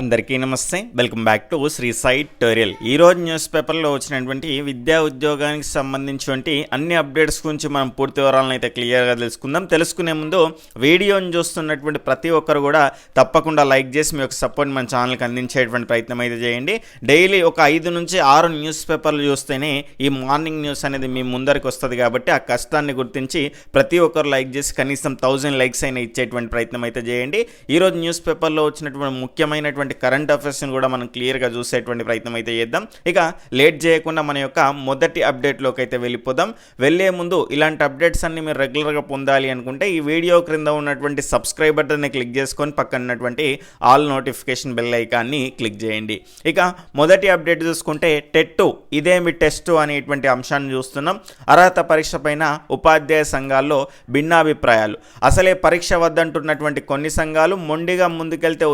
అందరికీ నమస్తే. Welcome back to Shri site టోరియల్ ఈ రోజు న్యూస్ పేపర్లో వచ్చినటువంటి విద్యా ఉద్యోగానికి సంబంధించినటువంటి అన్ని అప్డేట్స్ గురించి మనం పూర్తి వివరాలను అయితే క్లియర్గా తెలుసుకుందాం. తెలుసుకునే ముందు వీడియోని చూస్తున్నటువంటి ప్రతి ఒక్కరు కూడా తప్పకుండా లైక్ చేసి మీ యొక్క సపోర్ట్ మన ఛానల్కి అందించేటువంటి ప్రయత్నం అయితే చేయండి. డైలీ ఒక ఐదు నుంచి ఆరు న్యూస్ పేపర్లు చూస్తేనే ఈ మార్నింగ్ న్యూస్ అనేది మీ ముందరికి వస్తుంది కాబట్టి ఆ కష్టాన్ని గుర్తించి ప్రతి ఒక్కరు లైక్ చేసి కనీసం థౌజండ్ లైక్స్ అయినా ఇచ్చేటువంటి ప్రయత్నం అయితే చేయండి. ఈరోజు న్యూస్ పేపర్లో వచ్చినటువంటి ముఖ్యమైనటువంటి కరెంట్ అఫైర్స్ని కూడా మనం క్లియర్గా చూసేటువంటి ప్రయత్నం అయితే చేద్దాం. ఇక లేట్ చేయకుండా మన యొక్క మొదటి అప్డేట్లోకి అయితే వెళ్ళిపోదాం. వెళ్ళే ముందు ఇలాంటి అప్డేట్స్ అన్ని మీరు రెగ్యులర్గా పొందాలి అనుకుంటే ఈ వీడియో క్రింద ఉన్నటువంటి సబ్స్క్రైబ్ బటన్ని క్లిక్ చేసుకొని పక్కన ఉన్నటువంటి ఆల్ నోటిఫికేషన్ బెల్ ఐకాన్ని క్లిక్ చేయండి. ఇక మొదటి అప్డేట్ చూసుకుంటే టెట్టు ఇదేమి టెస్ట్ అనేటువంటి అంశాన్ని చూస్తున్నాం. అర్హత పరీక్ష పైన ఉపాధ్యాయ సంఘాల్లో భిన్నాభిప్రాయాలు. అసలే పరీక్ష వద్దంటున్నటువంటి కొన్ని సంఘాలు మొండిగా ముందుకెళ్తే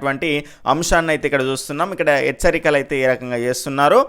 ఉద్యమిస్తామంటున్నటువంటి అంశాన్ని అయితే ఇక్కడ చూస్తున్నాం. ఇక్కడ హెచ్చరికలు అయితే ఏ రకంగా చేస్తున్నారు.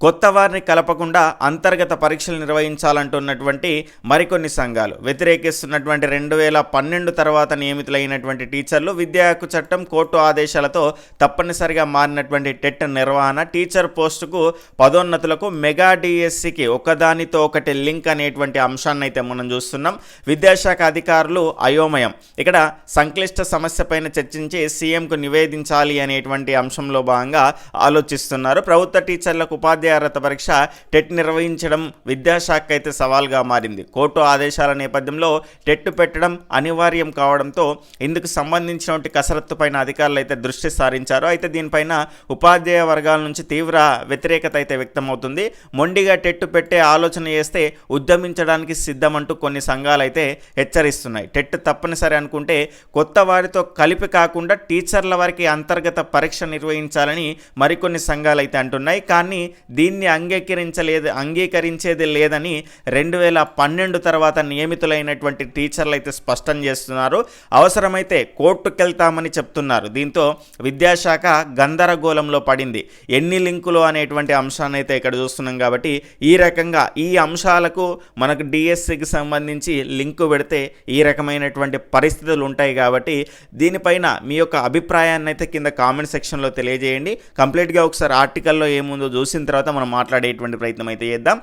కొత్త వారిని కలపకుండా అంతర్గత పరీక్షలు నిర్వహించాలంటున్నటువంటి మరికొన్ని సంఘాలు. వ్యతిరేకిస్తున్నటువంటి రెండు వేల పన్నెండు తర్వాత నియమితులైనటువంటి టీచర్లు విద్యా హక్కు చట్టం కోర్టు ఆదేశాలతో తప్పనిసరిగా మారినటువంటి టెట్ నిర్వహణ టీచర్ పోస్టుకు పదోన్నతులకు మెగా డిఎస్సికి ఒకదానితో ఒకటి లింక్ అనేటువంటి అంశాన్ని అయితే మనం చూస్తున్నాం. విద్యాశాఖ అధికారులు అయోమయం. ఇక్కడ సంక్లిష్ట సమస్య పైన చర్చించి సీఎంకు నివేదించాలి అనేటువంటి అంశంలో భాగంగా ఆలోచిస్తున్నారు. ప్రభుత్వ టీచర్లకు ఉపాధ్యాయ అర్హత పరీక్ష టెట్ నిర్వహించడం విద్యాశాఖ అయితే సవాల్గా మారింది. కోర్టు ఆదేశాల నేపథ్యంలో టెట్ పెట్టడం అనివార్యం కావడంతో ఇందుకు సంబంధించినటువంటి కసరత్తు పైన అధికారులు అయితే దృష్టి సారించారు. అయితే దీనిపైన ఉపాధ్యాయ వర్గాల నుంచి తీవ్ర వ్యతిరేకత అయితే వ్యక్తమవుతుంది. మొండిగా టెట్టు పెట్టే ఆలోచన చేస్తే ఉద్యమించడానికి సిద్ధమంటూ కొన్ని సంఘాలు అయితే హెచ్చరిస్తున్నాయి. టెట్ తప్పనిసరి అనుకుంటే కొత్త వారితో కలిపి కాకుండా టీచర్ల వారికి అంతర్గత పరీక్ష నిర్వహించాలని మరికొన్ని సంఘాలు అయితే అంటున్నాయి. కానీ దీన్ని అంగీకరించలేదు అంగీకరించేది లేదని రెండు వేల పన్నెండు తర్వాత నియమితులైనటువంటి టీచర్లు అయితే స్పష్టం చేస్తున్నారు. అవసరమైతే కోర్టుకెళ్తామని చెప్తున్నారు. దీంతో విద్యాశాఖ గందరగోళంలో పడింది. ఎన్ని లింకులు అనేటువంటి అంశాన్ని అయితే ఇక్కడ చూస్తున్నాం కాబట్టి ఈ రకంగా ఈ అంశాలకు మనకు డిఎస్సికి సంబంధించి లింకు పెడితే ఈ రకమైనటువంటి పరిస్థితులు ఉంటాయి కాబట్టి దీనిపైన మీ యొక్క అభిప్రాయాన్ని అయితే కింద కామెంట్ సెక్షన్లో తెలియజేయండి. కంప్లీట్గా ఒకసారి ఆర్టికల్లో ఏముందో చూసిన తర్వాత మనం మాట్లాడేటువంటి ప్రయత్నం అయితే చేద్దాం.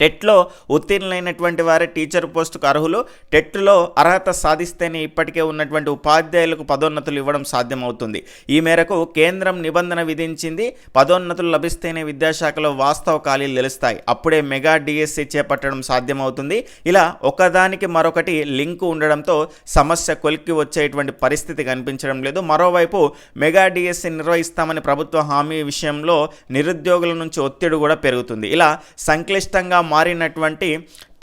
టెట్లో ఉత్తీర్ణులైనటువంటి వారే టీచర్ పోస్టుకు అర్హులు. టెట్లో అర్హత సాధిస్తేనే ఇప్పటికే ఉన్నటువంటి ఉపాధ్యాయులకు పదోన్నతులు ఇవ్వడం సాధ్యమవుతుంది. ఈ మేరకు కేంద్రం నిబంధన విధించింది. పదోన్నతులు లభిస్తేనే విద్యాశాఖలో వాస్తవ ఖాళీలు తెలుస్తాయి అప్పుడే మెగా డిఎస్సి చేపట్టడం సాధ్యమవుతుంది. ఇలా ఒకదానికి మరొకటి లింక్ ఉండడంతో సమస్య కొలిక్కి వచ్చేటువంటి పరిస్థితి కనిపించడం లేదు. మరోవైపు మెగా డిఎస్సి నిర్వహిస్తామని ప్రభుత్వ హామీ విషయంలో నిరుద్యోగుల నుంచి ఒత్తిడి కూడా పెరుగుతుంది. ఇలా సంక్లిష్టంగా మారినటువంటి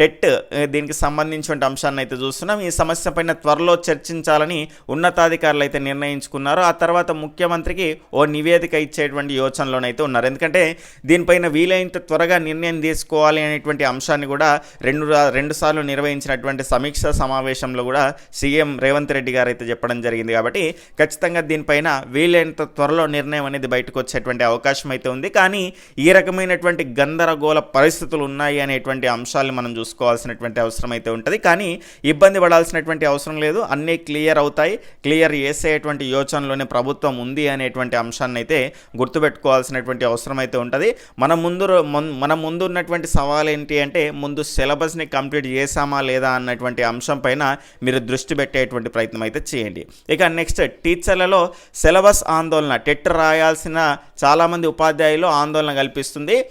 టెట్ దీనికి సంబంధించిన అంశాన్ని అయితే చూస్తున్నాం. ఈ సమస్య పైన త్వరలో చర్చించాలని ఉన్నతాధికారులు అయితే నిర్ణయించుకున్నారు. ఆ తర్వాత ముఖ్యమంత్రికి ఓ నివేదిక ఇచ్చేటువంటి యోచనలోనైతే ఉన్నారు. ఎందుకంటే దీనిపైన వీలైనంత త్వరగా నిర్ణయం తీసుకోవాలి అనేటువంటి అంశాన్ని కూడా రెండు రెండు సార్లు నిర్వహించినటువంటి సమీక్ష సమావేశంలో కూడా సీఎం రేవంత్ రెడ్డి గారు అయితే చెప్పడం జరిగింది కాబట్టి ఖచ్చితంగా దీనిపైన వీలైనంత త్వరలో నిర్ణయం అనేది బయటకు వచ్చేటువంటి అవకాశం అయితే ఉంది. కానీ ఈ రకమైనటువంటి గందరగోళ పరిస్థితులు ఉన్నాయి అనేటువంటి అంశాలను మనం చూసుకోవాల్సినటువంటి అవసరం అయితే ఉంటుంది. కానీ ఇబ్బంది పడాల్సినటువంటి అవసరం లేదు. అన్నీ క్లియర్ అవుతాయి. క్లియర్ చేసేటువంటి యోచనలోనే ప్రభుత్వం ఉంది అనేటువంటి అంశాన్ని అయితే గుర్తుపెట్టుకోవాల్సినటువంటి అవసరం అయితే ఉంటుంది. మన ముందు మన- మన ముందు ఉన్నటువంటి సవాల్ ఏంటి అంటే ముందు సిలబస్ని కంప్లీట్ చేసామా లేదా అన్నటువంటి అంశం పైన మీరు దృష్టి పెట్టేటువంటి ప్రయత్నం అయితే చేయండి. ఇక నెక్స్ట్ టీచర్లలో సిలబస్ ఆందోళన టెట్ రాయాల్సిన చాలామంది ఉపాధ్యాయులు ఆందోళన కల్పిస్తుంది.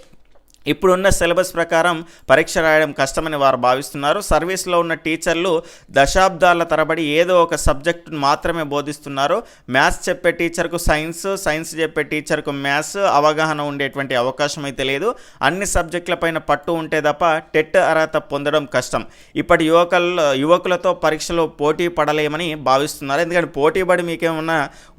ఇప్పుడున్న సిలబస్ ప్రకారం పరీక్ష రాయడం కష్టమని వారు భావిస్తున్నారు. సర్వీస్లో ఉన్న టీచర్లు దశాబ్దాల తరబడి ఏదో ఒక సబ్జెక్టును మాత్రమే బోధిస్తున్నారు. మ్యాథ్స్ చెప్పే టీచర్కు సైన్స్ సైన్స్ చెప్పే టీచర్కు మ్యాథ్స్ అవగాహన ఉండేటువంటి అవకాశం అయితే లేదు. అన్ని సబ్జెక్టులపైన పట్టు ఉంటే తప్ప టెట్ అర్హత పొందడం కష్టం. ఇప్పటి యువకుల యువకులతో పరీక్షలో పోటీ పడలేమని భావిస్తున్నారు. ఎందుకంటే పోటీ పడి మీకేమన్నా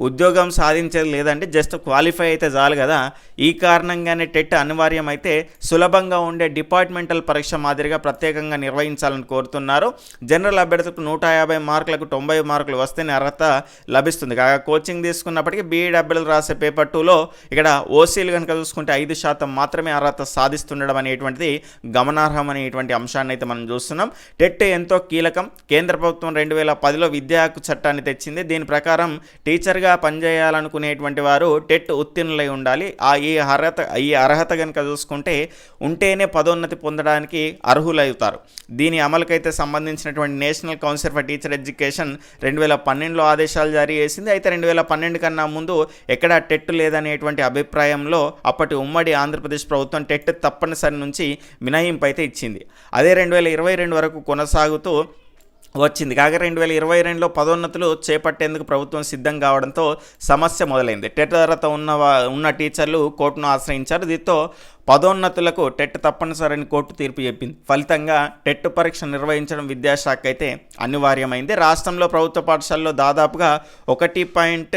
ఉద్యోగం సాధించేది లేదంటే జస్ట్ క్వాలిఫై అయితే చాలు కదా. ఈ కారణంగానే టెట్ అనివార్యం అయితే సులభంగా ఉండే డిపార్ట్మెంటల్ పరీక్ష మాదిరిగా ప్రత్యేకంగా నిర్వహించాలని కోరుతున్నారు. జనరల్ అభ్యర్థులకు నూట యాభై మార్కులకు తొంభై మార్కులు వస్తేనే అర్హత లభిస్తుంది. కాగా కోచింగ్ తీసుకున్నప్పటికీ బీఈడి అభ్యర్థులు రాసే పేపర్ టూలో ఇక్కడ ఓసీలు కనుక చూసుకుంటే ఐదు శాతం మాత్రమే అర్హత సాధిస్తుండడం అనేటువంటిది గమనార్హం అనేటువంటి అంశాన్ని అయితే మనం చూస్తున్నాం. టెట్ ఎంతో కీలకం. కేంద్ర ప్రభుత్వం రెండు వేల పదిలో విద్యా హక్కు చట్టాన్ని తెచ్చింది. దీని ప్రకారం టీచర్గా పనిచేయాలనుకునేటువంటి వారు టెట్ ఉత్తీర్ణులై ఉండాలి. ఆ ఈ అర్హత ఈ అర్హత కనుక చూసుకుంటే ఉంటేనే పదోన్నతి పొందడానికి అర్హులవుతారు. దీని అమలుకైతే సంబంధించినటువంటి national council for teacher education రెండు వేల పన్నెండులో ఆదేశాలు జారీ చేసింది. అయితే రెండు వేల పన్నెండు కన్నా ముందు ఎక్కడా టెట్ లేదనేటువంటి అభిప్రాయంలో అప్పటి ఉమ్మడి ఆంధ్రప్రదేశ్ ప్రభుత్వం టెట్ తప్పనిసరి నుంచి మినహాయింపు అయితే ఇచ్చింది. అదే రెండు వేల ఇరవై రెండు వరకు కొనసాగుతూ వచ్చింది. కాగా రెండు వేల ఇరవై రెండులో పదోన్నతులు చేపట్టేందుకు ప్రభుత్వం సిద్ధం కావడంతో సమస్య మొదలైంది. టెట్ అర్హత ఉన్న ఉన్న టీచర్లు కోర్టును ఆశ్రయించారు. దీంతో పదోన్నతులకు టెట్ తప్పనిసరని కోర్టు తీర్పు చెప్పింది. ఫలితంగా టెట్ పరీక్ష నిర్వహించడం విద్యాశాఖ అయితే అనివార్యమైంది. రాష్ట్రంలో ప్రభుత్వ పాఠశాలలో దాదాపుగా ఒకటి పాయింట్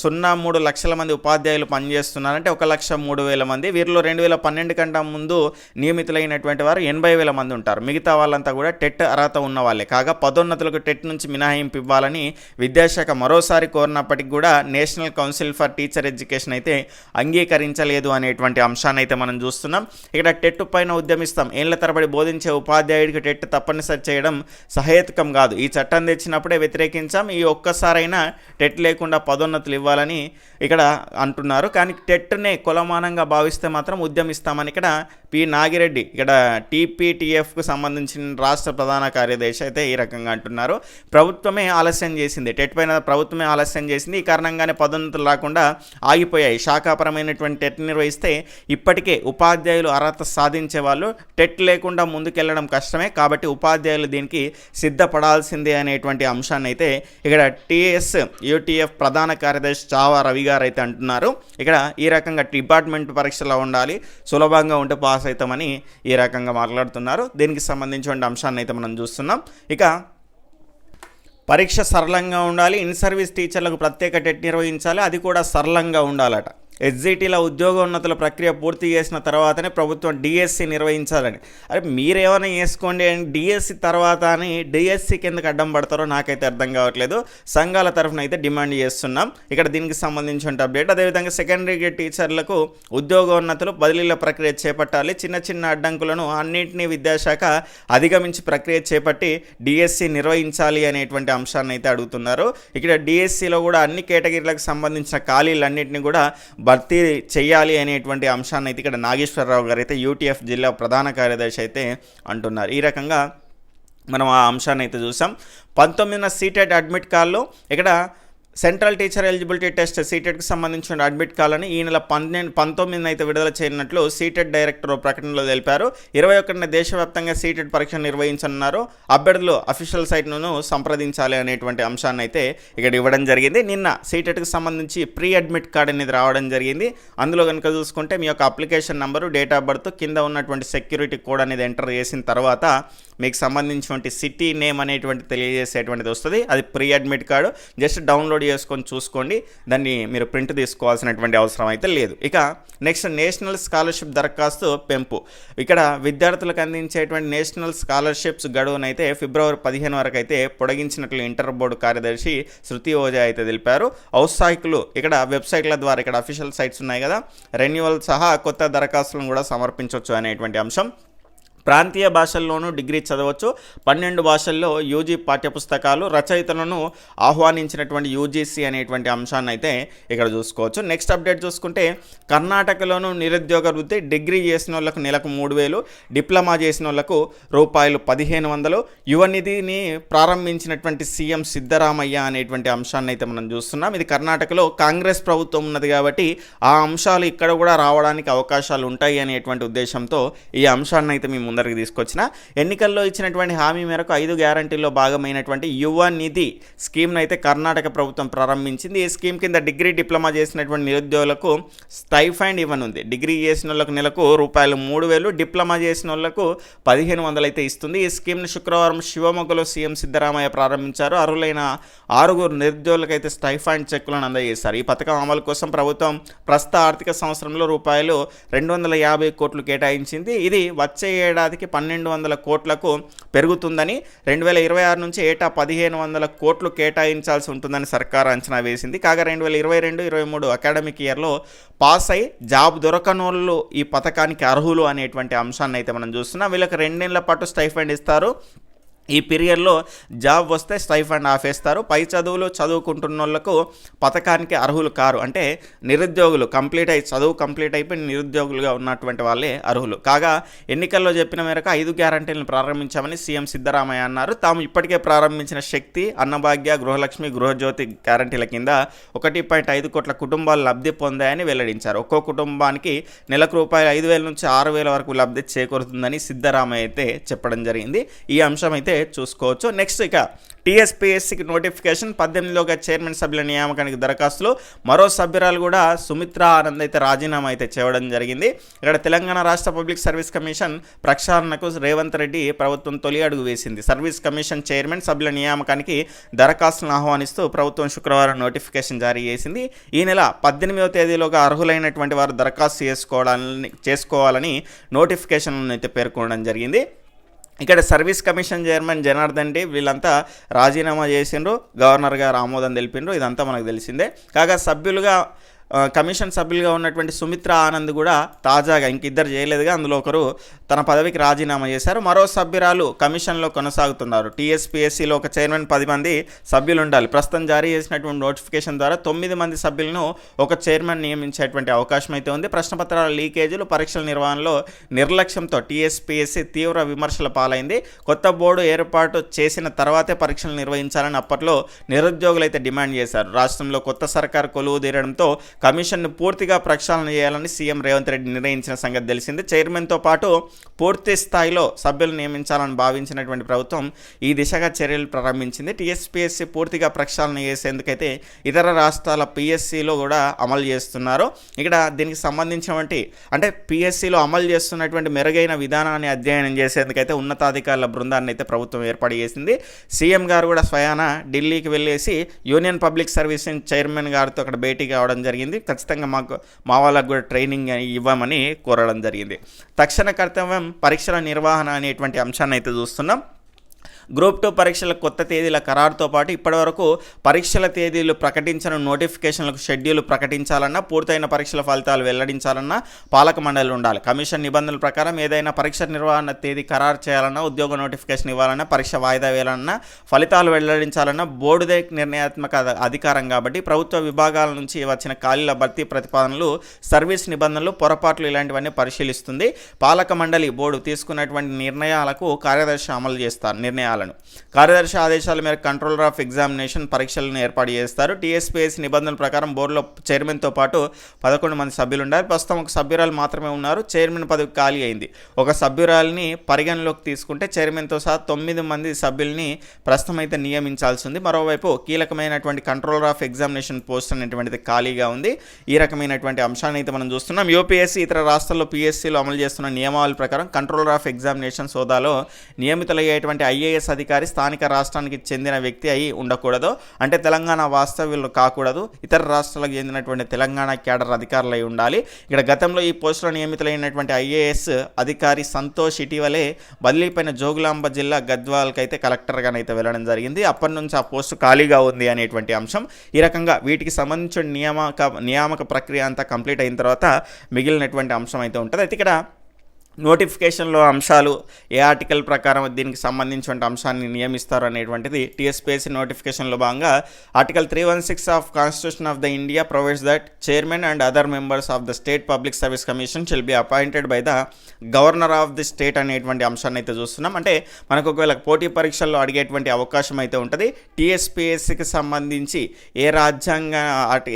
సున్నా మూడు లక్షల మంది ఉపాధ్యాయులు పనిచేస్తున్నారంటే ఒక లక్ష మూడు వేల మంది. వీరిలో రెండు వేల పన్నెండు కంటే ముందు నియమితులైనటువంటి వారు ఎనభై వేల మంది ఉంటారు. మిగతా వాళ్ళంతా కూడా టెట్ అర్హత ఉన్న వాళ్ళే. కాగా పదోన్నతులకు టెట్ నుంచి మినహాయింపు ఇవ్వాలని విద్యాశాఖ మరోసారి కోరినప్పటికీ కూడా national council for teacher education అయితే అంగీకరించలేదు అనేటువంటి అంశాన్ని అయితే మనం చూస్తున్నాం. ఇక్కడ టెట్ పైన ఉద్యమిస్తాం. ఏళ్ళ తరబడి బోధించే ఉపాధ్యాయుడికి టెట్ తప్పనిసరి చేయడం సహేతుకం కాదు. ఈ చట్టం తెచ్చినప్పుడే వ్యతిరేకించాం. ఈ ఒక్కసారైనా టెట్ లేకుండా పదోన్నతులు ఇవ్వాలని ఇక్కడ అంటున్నారు. కానీ టెట్నే కులమానంగా భావిస్తే మాత్రం ఉద్యమిస్తామని ఇక్కడ పి నాగిరెడ్డి. ఇక్కడ టీపీటీఎఫ్కు సంబంధించిన రాష్ట్ర ప్రధాన కార్యదర్శి అయితే ఈ రకంగా అంటున్నారు. ప్రభుత్వమే ఆలస్యం చేసింది. టెట్ పైన ప్రభుత్వమే ఆలస్యం చేసింది. ఈ కారణంగానే పదోన్నతులు రాకుండా ఆగిపోయాయి. శాఖాపరమైనటువంటి టెట్ నిర్వహిస్తే ఇప్పటికే ఉపాధ్యాయులు అర్హత సాధించే వాళ్ళు టెట్ లేకుండా ముందుకెళ్ళడం కష్టమే. కాబట్టి ఉపాధ్యాయులు దీనికి సిద్ధపడాల్సిందే అనేటువంటి అంశాన్ని అయితే ఇక్కడ టీఎస్ యూటీఎఫ్ ప్రధాన కార్యదర్శి చావా రవి గారు అయితే అంటున్నారు. ఇక్కడ ఈ రకంగా డిపార్ట్మెంట్ పరీక్షలో ఉండాలి. సులభంగా ఉంటే పాస్ అవుతామని ఈ రకంగా మాట్లాడుతున్నారు. దీనికి సంబంధించిన అంశాన్ని అయితే మనం చూస్తున్నాం. ఇక పరీక్ష సరళంగా ఉండాలి. ఇన్ సర్వీస్ టీచర్లకు ప్రత్యేక టెట్ నిర్వహించాలి. అది కూడా సరళంగా ఉండాలట. ఎస్జిటిల ఉద్యోగోన్నతుల ప్రక్రియ పూర్తి చేసిన తర్వాతనే ప్రభుత్వం డిఎస్సి నిర్వహించాలని. అరే మీరేమైనా చేసుకోండి అని డిఎస్సి తర్వాత అని డిఎస్సి కిందకి అడ్డం పడతారో నాకైతే అర్థం కావట్లేదు. సంఘాల తరఫున అయితే డిమాండ్ చేస్తున్నాం. ఇక్కడ దీనికి సంబంధించిన అప్డేట్ అదేవిధంగా సెకండరీ గ్రేడ్ టీచర్లకు ఉద్యోగోన్నతులు బదిలీల ప్రక్రియ చేపట్టాలి. చిన్న చిన్న అడ్డంకులను అన్నింటినీ విద్యాశాఖ అధిగమించి ప్రక్రియ చేపట్టి డిఎస్సి నిర్వహించాలి అనేటువంటి అంశాన్ని అయితే అడుగుతున్నారు. ఇక్కడ డిఎస్సిలో కూడా అన్ని కేటగిరీలకు సంబంధించిన ఖాళీలన్నింటినీ కూడా భర్తీ చేయాలి అనేటువంటి అంశాన్ని అయితే ఇక్కడ నాగేశ్వరరావు గారు అయితే యూటీఎఫ్ జిల్లా ప్రధాన కార్యదర్శి అయితే అంటున్నారు. ఈ రకంగా మనం ఆ అంశాన్ని అయితే చూసాం. పంతొమ్మిదిన సీటెడ్ అడ్మిట్ కాల్లో ఇక్కడ సెంట్రల్ టీచర్ ఎలిజిబిలిటీ టెస్ట్ సీటెడ్కి సంబంధించిన అడ్మిట్ కాలని ఈ నెల పన్నెండు పంతొమ్మిదిన అయితే విడుదల చేయనున్నట్లు సీటెడ్ డైరెక్టర్ ప్రకటనలో తెలిపారు. ఇరవై ఒకటిన దేశవ్యాప్తంగా సీటెడ్ పరీక్ష నిర్వహించనున్నారు. అభ్యర్థులు అఫీషియల్ సైట్ను సంప్రదించాలి అనేటువంటి అంశాన్ని అయితే ఇక్కడ ఇవ్వడం జరిగింది. నిన్న సీటెడ్కి సంబంధించి ప్రీ అడ్మిట్ కార్డ్ అనేది రావడం జరిగింది. అందులో కనుక చూసుకుంటే మీ యొక్క application number date of birth కింద ఉన్నటువంటి సెక్యూరిటీ కోడ్ అనేది ఎంటర్ చేసిన తర్వాత మీకు సంబంధించినటువంటి సిటీ నేమ్ అనేటువంటి తెలియజేసేటువంటిది వస్తుంది. అది pre admit card. Just download చేసుకొని చూసుకోండి. దాన్ని మీరు ప్రింట్ తీసుకోవాల్సినటువంటి అవసరం అయితే లేదు. ఇక నెక్స్ట్ నేషనల్ స్కాలర్షిప్ దరఖాస్తు పెంపు. ఇక్కడ విద్యార్థులకు అందించేటువంటి నేషనల్ స్కాలర్షిప్స్ గడువునైతే ఫిబ్రవరి పదిహేను వరకు అయితే పొడిగించినట్లు ఇంటర్ బోర్డు కార్యదర్శి శృతి ఓజా అయితే తెలిపారు. ఔత్సాహికులు ఇక్కడ వెబ్సైట్ల ద్వారా ఇక్కడ అఫీషియల్ సైట్స్ ఉన్నాయి కదా. రెన్యువల్ సహా కొత్త దరఖాస్తులను కూడా సమర్పించవచ్చు అనేటువంటి అంశం. ప్రాంతీయ భాషల్లోనూ డిగ్రీ చదవచ్చు. పన్నెండు భాషల్లో యూజీ పాఠ్యపుస్తకాలు రచయితలను ఆహ్వానించినటువంటి యూజీసీ అనేటువంటి అంశాన్ని అయితే ఇక్కడ చూసుకోవచ్చు. నెక్స్ట్ అప్డేట్ చూసుకుంటే కర్ణాటకలోను నిరుద్యోగ వృద్ధి డిగ్రీ చేసిన వాళ్ళకు నెలకు మూడు వేలు డిప్లొమా చేసిన వాళ్ళకు రూపాయలు పదిహేను వందలు. యువనిధిని ప్రారంభించినటువంటి సీఎం సిద్ధరామయ్య అనేటువంటి అంశాన్ని అయితే మనం చూస్తున్నాం. ఇది కర్ణాటకలో కాంగ్రెస్ ప్రభుత్వం ఉన్నది కాబట్టి ఆ అంశాలు ఇక్కడ కూడా రావడానికి అవకాశాలు ఉంటాయి అనేటువంటి ఉద్దేశంతో ఈ అంశాన్ని అయితే మేము ముందరికి తీసుకొచ్చిన ఎన్నికల్లో ఇచ్చినటువంటి హామీ మేరకు ఐదు గ్యారంటీల్లో భాగమైనటువంటి యువ నిధి స్కీమ్ను అయితే కర్ణాటక ప్రభుత్వం ప్రారంభించింది. ఈ స్కీమ్ కింద డిగ్రీ డిప్లొమా చేసినటువంటి నిరుద్యోగులకు స్టైఫైండ్ ఇవ్వనుంది. డిగ్రీ చేసిన వాళ్ళకు నెలకు రూపాయలు మూడు వేలు డిప్లొమా చేసిన వాళ్ళకు పదిహేను వందలు అయితే ఇస్తుంది. ఈ స్కీమ్ను శుక్రవారం శివమొగ్గలో సీఎం సిద్ధరామయ్య ప్రారంభించారు. అర్హులైన ఆరుగురు నిరుద్యోగులకైతే స్టైఫైండ్ చెక్కులను అందజేశారు. ఈ పథకం అమలు కోసం ప్రభుత్వం ప్రస్తుత ఆర్థిక సంవత్సరంలో రూపాయలు రెండు వందల యాభై కోట్లు కేటాయించింది. ఇది వచ్చే ఏడాదికి పన్నెండు వందల కోట్లకు పెరుగుతుందని రెండు వేల ఇరవై ఆరు నుంచి ఏటా పదిహేను వందల కోట్లు కేటాయించాల్సి ఉంటుందని సర్కార్ అంచనా వేసింది. కాగా రెండు వేల ఇరవై రెండు ఇరవై మూడు అకాడమిక్ ఇయర్లో పాస్ అయి జాబ్ దొరకనోళ్ళు ఈ పథకానికి అర్హులు అనేటువంటి అంశాన్ని అయితే మనం చూస్తున్నాం. వీళ్ళకి రెండేళ్ళ పాటు స్టైఫండ్ ఇస్తారు. ఈ పీరియడ్లో జాబ్ వస్తే స్టైఫండ్ ఆఫేస్తారు పై చదువులు చదువుకుంటున్న వాళ్ళకు పథకానికి అర్హులు కారు. అంటే నిరుద్యోగులు కంప్లీట్ అయి చదువు కంప్లీట్ అయిపోయి నిరుద్యోగులుగా ఉన్నటువంటి వాళ్ళే అర్హులు. కాగా ఎన్నికల్లో చెప్పిన మేరకు ఐదు గ్యారంటీలను ప్రారంభించామని సీఎం సిద్ధరామయ్య అన్నారు. తాము ఇప్పటికే ప్రారంభించిన శక్తి అన్నభాగ్య గృహలక్ష్మి గృహజ్యోతి గ్యారంటీల కింద ఒకటి పాయింట్ ఐదు కోట్ల కుటుంబాలు లబ్ధి పొందాయని వెల్లడించారు. ఒక్కో కుటుంబానికి నెలకు రూపాయలు ఐదు వేల నుంచి ఆరు వేల వరకు లబ్ధి చేకూరుతుందని సిద్ధరామయ్య అయితే చెప్పడం జరిగింది. ఈ అంశం అయితే చూసుకోవచ్చు. నెక్స్ట్ ఇక టీఎస్పీఎస్సీకి నోటిఫికేషన్ పద్దెనిమిదిలోగా చైర్మన్ సభ్యుల నియామకానికి దరఖాస్తులు. మరో సభ్యురాలు కూడా సుమిత్రా ఆనంద్ అయితే రాజీనామా అయితే చేయడం జరిగింది. ఇక్కడ తెలంగాణ రాష్ట్ర పబ్లిక్ సర్వీస్ కమిషన్ ప్రక్షాళనకు రేవంత్ రెడ్డి ప్రభుత్వం తొలి అడుగు వేసింది. సర్వీస్ కమిషన్ చైర్మన్ సభ్యుల నియామకానికి దరఖాస్తులను ఆహ్వానిస్తూ ప్రభుత్వం శుక్రవారం నోటిఫికేషన్ జారీ చేసింది. ఈ నెల పద్దెనిమిదవ తేదీలోగా అర్హులైనటువంటి వారు దరఖాస్తు చేసుకోవాలని చేసుకోవాలని నోటిఫికేషన్లను అయితే పేర్కొనడం జరిగింది. ఇక్కడ service commission chairman Janardhan Reddy వీళ్ళంతా రాజీనామా చేసిండ్రు గవర్నర్ గారు ఆమోదం తెలిపిండ్రు ఇదంతా మనకు తెలిసిందే. కాగా సభ్యులుగా కమిషన్ సభ్యులుగా ఉన్నటువంటి సుమిత్ర ఆనంద్ కూడా తాజాగా ఇంకిద్దరు చేయలేదుగా. అందులో ఒకరు తన పదవికి రాజీనామా చేశారు. మరో సభ్యురాలు కమిషన్లో కొనసాగుతున్నారు. టీఎస్పీఎస్సీలో ఒక చైర్మన్ పది మంది సభ్యులు ఉండాలి. ప్రస్తుతం జారీ చేసినటువంటి నోటిఫికేషన్ ద్వారా తొమ్మిది మంది సభ్యులను ఒక చైర్మన్ నియమించేటువంటి అవకాశం అయితే ఉంది. ప్రశ్నపత్రాల లీకేజీలు పరీక్షల నిర్వహణలో నిర్లక్ష్యంతో టీఎస్పీఎస్సీ తీవ్ర విమర్శల పాలైంది. కొత్త బోర్డు ఏర్పాటు చేసిన తర్వాతే పరీక్షలు నిర్వహించాలని అప్పట్లో నిరుద్యోగులు అయితే డిమాండ్ చేశారు. రాష్ట్రంలో కొత్త సర్కార్ కొలువు తీరడంతో కమిషన్ను పూర్తిగా ప్రక్షాళన చేయాలని సీఎం రేవంత్ రెడ్డి నిర్ణయించిన సంగతి తెలిసింది. చైర్మన్తో పాటు పూర్తి స్థాయిలో సభ్యులు నియమించాలని భావించినటువంటి ప్రభుత్వం ఈ దిశగా చర్యలు ప్రారంభించింది. టీఎస్పీఎస్సీ పూర్తిగా ప్రక్షాళన చేసేందుకైతే ఇతర రాష్ట్రాల పిఎస్సిలో కూడా అమలు చేస్తున్నారు. ఇక్కడ దీనికి సంబంధించినటువంటి అంటే పిఎస్సిలో అమలు చేస్తున్నటువంటి మెరుగైన విధానాన్ని అధ్యయనం చేసేందుకైతే ఉన్నతాధికారుల బృందాన్ని అయితే ప్రభుత్వం ఏర్పాటు చేసింది. సీఎం గారు కూడా స్వయాన ఢిల్లీకి వెళ్ళేసి యూనియన్ పబ్లిక్ సర్వీసింగ్ చైర్మన్ గారితో అక్కడ భేటీ కావడం జరిగింది. ఖచ్చితంగా మాకు మా వాళ్ళకు కూడా ట్రైనింగ్ ఇవ్వమని కోరడం జరిగింది. తక్షణ కర్తవ్యం పరీక్షల నిర్వహణ అనేటువంటి అంశాన్ని అయితే చూస్తున్నాం. గ్రూప్ టూ పరీక్షల కొత్త తేదీల ఖరారుతో పాటు ఇప్పటివరకు పరీక్షల తేదీలు ప్రకటించిన నోటిఫికేషన్లకు షెడ్యూల్ ప్రకటించాలన్నా పూర్తయిన పరీక్షల ఫలితాలు వెల్లడించాలన్నా పాలక మండలి ఉండాలి. కమిషన్ నిబంధనల ప్రకారం ఏదైనా పరీక్ష నిర్వహణ తేదీ ఖరారు చేయాలన్నా ఉద్యోగ నోటిఫికేషన్ ఇవ్వాలన్నా పరీక్ష వాయిదా వేయాలన్నా ఫలితాలు వెల్లడించాలన్నా బోర్డుదే నిర్ణయాత్మక అధికారం కాబట్టి ప్రభుత్వ విభాగాల నుంచి వచ్చిన ఖాళీల భర్తీ ప్రతిపాదనలు సర్వీస్ నిబంధనలు పొరపాట్లు ఇలాంటివన్నీ పరిశీలిస్తుంది. పాలక మండలి బోర్డు తీసుకున్నటువంటి నిర్ణయాలకు కార్యదర్శి అమలు చేస్తారు నిర్ణయాలను కార్యదర్శి ఆదేశాల మేరకు కంట్రోలర్ ఆఫ్ ఎగ్జామినేషన్ పరీక్షలను ఏర్పాటు చేస్తారు. టీఎస్పీఎస్సీ నిబంధనల ప్రకారం బోర్డులో చైర్మన్తో పాటు పదకొండు మంది సభ్యులు ఉండాలి ప్రస్తుతం ఒక సభ్యురాలు మాత్రమే ఉన్నారు. చైర్మన్ పదవి ఖాళీ అయింది. ఒక సభ్యురాలిని పరిగణలోకి తీసుకుంటే చైర్మన్తో సహా తొమ్మిది మంది సభ్యుల్ని ప్రస్తుతం అయితే నియమించాల్సి ఉంది. మరోవైపు కీలకమైనటువంటి కంట్రోలర్ ఆఫ్ ఎగ్జామినేషన్ పోస్ట్ అనేటువంటిది ఖాళీగా ఉంది. ఈ రకమైనటువంటి అంశాన్ని అయితే మనం చూస్తున్నాం. యూపీఎస్సీ ఇతర రాష్ట్రాల్లో పిఎస్సీలో అమలు చేస్తున్న నియమావళి ప్రకారం కంట్రోలర్ ఆఫ్ ఎగ్జామినేషన్ హోదాలో నియమితులయ్యేటువంటి ఐఏఎస్ అధికారి స్థానిక రాష్ట్రానికి చెందిన వ్యక్తి అయి ఉండకూడదు. అంటే తెలంగాణ వాస్తవ్యులు కాకూడదు. ఇతర రాష్ట్రాలకు చెందినటువంటి తెలంగాణ క్యాడర్ అధికారులు అయి ఉండాలి. ఇక్కడ గతంలో ఈ పోస్టులో నియమితులైనటువంటి ఐఏఎస్ అధికారి సంతోష్ ఇటీవలే బదిలీపైన జోగులాంబ జిల్లా గద్వాల్కి అయితే కలెక్టర్గానైతే వెళ్ళడం జరిగింది. అప్పటి నుంచి ఆ పోస్టు ఖాళీగా ఉంది అనేటువంటి అంశం. ఈ రకంగా వీటికి సంబంధించిన నియామక నియామక ప్రక్రియ అంతా కంప్లీట్ అయిన తర్వాత మిగిలినటువంటి అంశం అయితే ఉంటుంది. అయితే ఇక్కడ నోటిఫికేషన్లో అంశాలు ఏ ఆర్టికల్ ప్రకారం దీనికి సంబంధించిన అంశాన్ని నియమిస్తారు అనేటువంటిది టీఎస్పీఎస్సీ నోటిఫికేషన్లో భాగంగా article three one six of constitution of the India provides that chairman and other members of the state public service commission shall be appointed by the governor of the state అనేటువంటి అంశాన్ని అయితే చూస్తున్నాం. అంటే మనకు ఒకవేళ పోటీ పరీక్షల్లో అడిగేటువంటి అవకాశం అయితే ఉంటుంది. టీఎస్పీఎస్సీకి సంబంధించి ఏ రాజ్యాంగ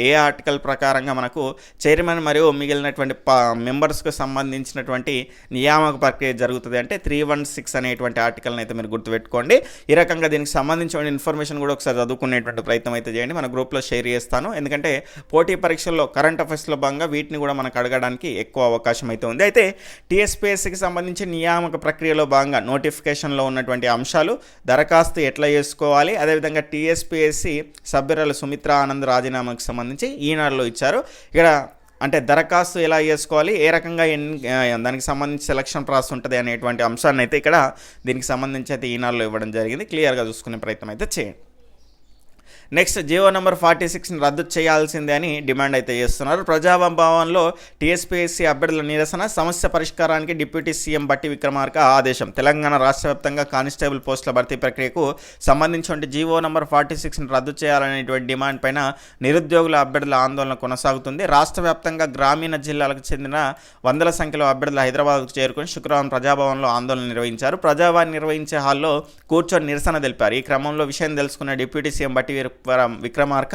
ఏ ఆర్టికల్ ప్రకారంగా మనకు చైర్మన్ మరియు మిగిలినటువంటి ప మెంబర్స్కి సంబంధించినటువంటి నియామక ప్రక్రియ జరుగుతుంది అంటే త్రీ వన్ సిక్స్ అనేటువంటి ఆర్టికల్ని అయితే మీరు గుర్తుపెట్టుకోండి. ఈ రకంగా దీనికి సంబంధించిన ఇన్ఫర్మేషన్ కూడా ఒకసారి చదువుకునేటువంటి ప్రయత్నం అయితే చేయండి. మన గ్రూప్లో షేర్ చేస్తాను. ఎందుకంటే పోటీ పరీక్షల్లో కరెంట్ అఫైర్స్లో భాగంగా వీటిని కూడా మనకు అడగడానికి ఎక్కువ అవకాశం అయితే ఉంది. అయితే టీఎస్పీఎస్సీకి సంబంధించి నియామక ప్రక్రియలో భాగంగా నోటిఫికేషన్లో ఉన్నటువంటి అంశాలు దరఖాస్తు ఎట్లా చేసుకోవాలి? అదేవిధంగా టీఎస్పీఎస్సీ సభ్యురాలు సుమిత్ర ఆనంద్ రాజీనామాకు సంబంధించి ఈనాడులో ఇచ్చారు. ఇక్కడ అంటే దరఖాస్తు ఎలా చేసుకోవాలి ఏ రకంగా ఎన్ దానికి సంబంధించి సెలక్షన్ ప్రాసెస్ ఉంటుంది అనేటువంటి అంశాన్ని అయితే ఇక్కడ దీనికి సంబంధించి అయితే ఈనాడులో ఇవ్వడం జరిగింది. క్లియర్గా చూసుకునే ప్రయత్నం అయితే చేయండి. నెక్స్ట్ జియో నెంబర్ ఫార్టీ సిక్స్ని రద్దు చేయాల్సిందే అని డిమాండ్ అయితే చేస్తున్నారు. ప్రజాభవన్లో టీఎస్పీఎస్సీ అభ్యర్థుల నిరసన సమస్య పరిష్కారానికి డిప్యూటీ సీఎం బట్టి విక్రమార్క ఆదేశం. తెలంగాణ రాష్ట్ర వ్యాప్తంగా కానిస్టేబుల్ పోస్టుల భర్తీ ప్రక్రియకు సంబంధించిన జీవో నెంబర్ ఫార్టీ సిక్స్ని రద్దు చేయాలనేటువంటి డిమాండ్ పైన నిరుద్యోగుల అభ్యర్థుల ఆందోళన కొనసాగుతుంది. రాష్ట్ర వ్యాప్తంగా గ్రామీణ జిల్లాలకు చెందిన వందల సంఖ్యలో అభ్యర్థులు హైదరాబాద్కు చేరుకుని శుక్రవారం ప్రజాభవన్లో ఆందోళన నిర్వహించారు. ప్రజాభవన్ నిర్వహించే హాల్లో కూర్చొని నిరసన తెలిపారు. ఈ క్రమంలో విషయం తెలుసుకున్న డిప్యూటీ సీఎం బట్టి విక్రమార్క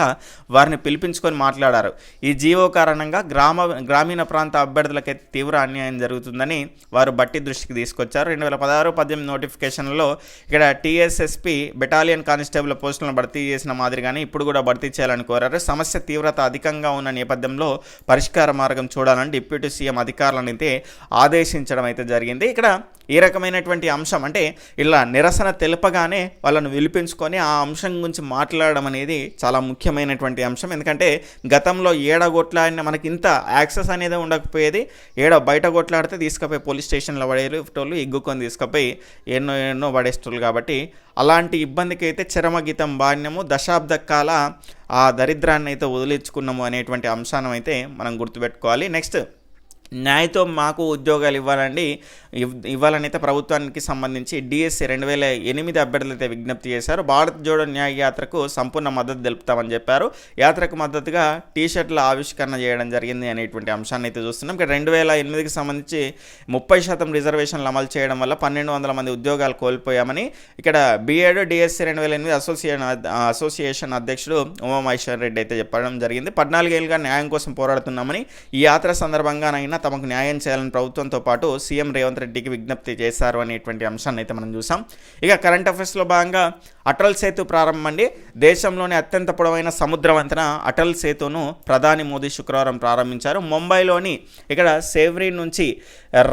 వారిని పిలిపించుకొని మాట్లాడారు. ఈ జీవో కారణంగా గ్రామ గ్రామీణ ప్రాంత అభ్యర్థులకైతే తీవ్ర అన్యాయం జరుగుతుందని వారు బట్టి దృష్టికి తీసుకొచ్చారు. రెండు వేల పదహారు పద్దెనిమిది నోటిఫికేషన్లో ఇక్కడ టీఎస్ఎస్పి బెటాలియన్ కానిస్టేబుల్ పోస్టులను భర్తీ చేసిన మాదిరిగానే ఇప్పుడు కూడా భర్తీ చేయాలని కోరారు. సమస్య తీవ్రత అధికంగా ఉన్న నేపథ్యంలో పరిష్కార మార్గం చూడాలని డిప్యూటీ సీఎం అధికారులను అయితే ఆదేశించడం అయితే జరిగింది. ఇక్కడ ఈ రకమైనటువంటి అంశం అంటే ఇలా నిరసన తెలుపగానే వాళ్ళను విలిపించుకొని ఆ అంశం గురించి మాట్లాడడం అనేది చాలా ముఖ్యమైనటువంటి అంశం. ఎందుకంటే గతంలో ఏడ కొట్లాడిన మనకి ఇంత యాక్సెస్ అనేది ఉండకపోయేది. ఏడ బయట కొట్లాడితే తీసుకుపోయి పోలీస్ స్టేషన్లో పడేటోళ్ళు ఎగ్గుకొని తీసుకుపోయి ఎన్నో ఎన్నో పడేస్తోళ్ళు కాబట్టి అలాంటి ఇబ్బందికి అయితే చరమగీతం బాణ్యము. దశాబ్ద కాల ఆ దరిద్రాన్ని అయితే వదిలించుకున్నాము అనేటువంటి అంశాన్ని అయితే మనం గుర్తుపెట్టుకోవాలి. నెక్స్ట్ న్యాయతో మాకు ఉద్యోగాలు ఇవ్వాలండి. ఇవ్వాలని అయితే ప్రభుత్వానికి సంబంధించి డిఎస్సి రెండు వేల ఎనిమిది అభ్యర్థులు అయితే విజ్ఞప్తి చేశారు. భారత్ జోడో న్యాయ యాత్రకు సంపూర్ణ మద్దతు తెలుపుతామని చెప్పారు. యాత్రకు మద్దతుగా టీషర్ట్ల ఆవిష్కరణ చేయడం జరిగింది అనేటువంటి అంశాన్ని అయితే చూస్తున్నాం. ఇక్కడ రెండు వేల ఎనిమిదికి సంబంధించి ముప్పై శాతం రిజర్వేషన్లు అమలు చేయడం వల్ల పన్నెండు వందల మంది ఉద్యోగాలు కోల్పోయామని ఇక్కడ బీఎడ్ డిఎస్సి రెండు వేల ఎనిమిది అసోసియేషన్ అసోసియేషన్ అధ్యక్షుడు ఉమామహేశ్వర్ రెడ్డి అయితే చెప్పడం జరిగింది. పద్నాలుగేళ్ళుగా న్యాయం కోసం పోరాడుతున్నామని ఈ యాత్ర సందర్భంగానైనా తమకు న్యాయం చేయాలని ప్రభుత్వంతో పాటు సీఎం రేవంత్ రెడ్డికి విజ్ఞప్తి చేశారు అనేటువంటి అంశాన్ని అయితే మనం చూసాం. ఇక కరెంట్ అఫైర్స్లో భాగంగా అటల్ సేతు ప్రారంభం అండి. దేశంలోని అత్యంత పొడవైన సముద్ర వంతెన అటల్ సేతును ప్రధాని మోదీ శుక్రవారం ప్రారంభించారు. ముంబైలోని ఇక్కడ సేవ్రీ నుంచి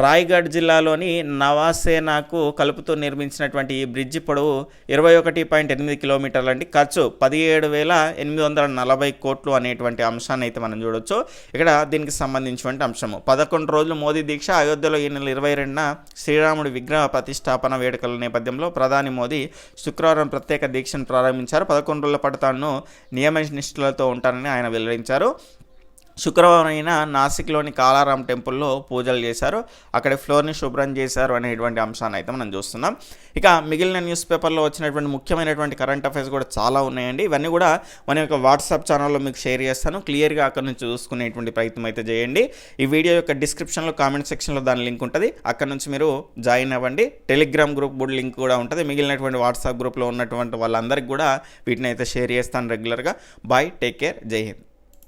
రాయ్గఢ్ జిల్లాలోని నవాసేనాకు కలుపుతూ నిర్మించినటువంటి ఈ బ్రిడ్జి పొడవు ఇరవై ఒకటి పాయింట్ ఎనిమిది కిలోమీటర్లు అండి. ఖర్చు పదిహేడు వేల ఎనిమిది వందల నలభై కోట్లు అనేటువంటి అంశాన్ని అయితే మనం చూడొచ్చు. ఇక్కడ దీనికి సంబంధించినటువంటి అంశము. పదకొండు రోజులు మోదీ దీక్ష అయోధ్యలో ఈ నెల ఇరవై రెండున శ్రీరాముడి విగ్రహ ప్రతిష్టాపన వేడుకల నేపథ్యంలో ప్రధాని మోదీ శుక్రవారం ప్రత్యేక దీక్షను ప్రారంభించారు. పదకొండు రోజుల పాటు తాను నియమ నిష్ఠలతో ఉంటానని ఆయన వెల్లడించారు. శుక్రవారం అయినా నాసిక్లోని కాలారాం టెంపుల్లో పూజలు చేశారు. అక్కడ ఫ్లోర్ని శుభ్రం చేశారు అనేటువంటి అంశాన్ని అయితే మనం చూస్తున్నాం. ఇక మిగిలిన న్యూస్ పేపర్లో వచ్చినటువంటి ముఖ్యమైనటువంటి కరెంట్ అఫైర్స్ కూడా చాలా ఉన్నాయండి. ఇవన్నీ కూడా మన యొక్క వాట్సాప్ ఛానల్లో మీకు షేర్ చేస్తాను. క్లియర్గా అక్కడ నుంచి చూసుకునేటువంటి ప్రయత్నం అయితే చేయండి. ఈ వీడియో యొక్క డిస్క్రిప్షన్లో కామెంట్ సెక్షన్లో దాని లింక్ ఉంటుంది. అక్కడ నుంచి మీరు జాయిన్ అవ్వండి. టెలిగ్రామ్ గ్రూప్ కూడా లింక్ కూడా ఉంటుంది. మిగిలినటువంటి వాట్సాప్ గ్రూప్లో ఉన్నటువంటి వాళ్ళందరికీ కూడా వీటిని అయితే షేర్ చేస్తాను రెగ్యులర్గా. బాయ్ టేక్ కేర్ జై హింద్.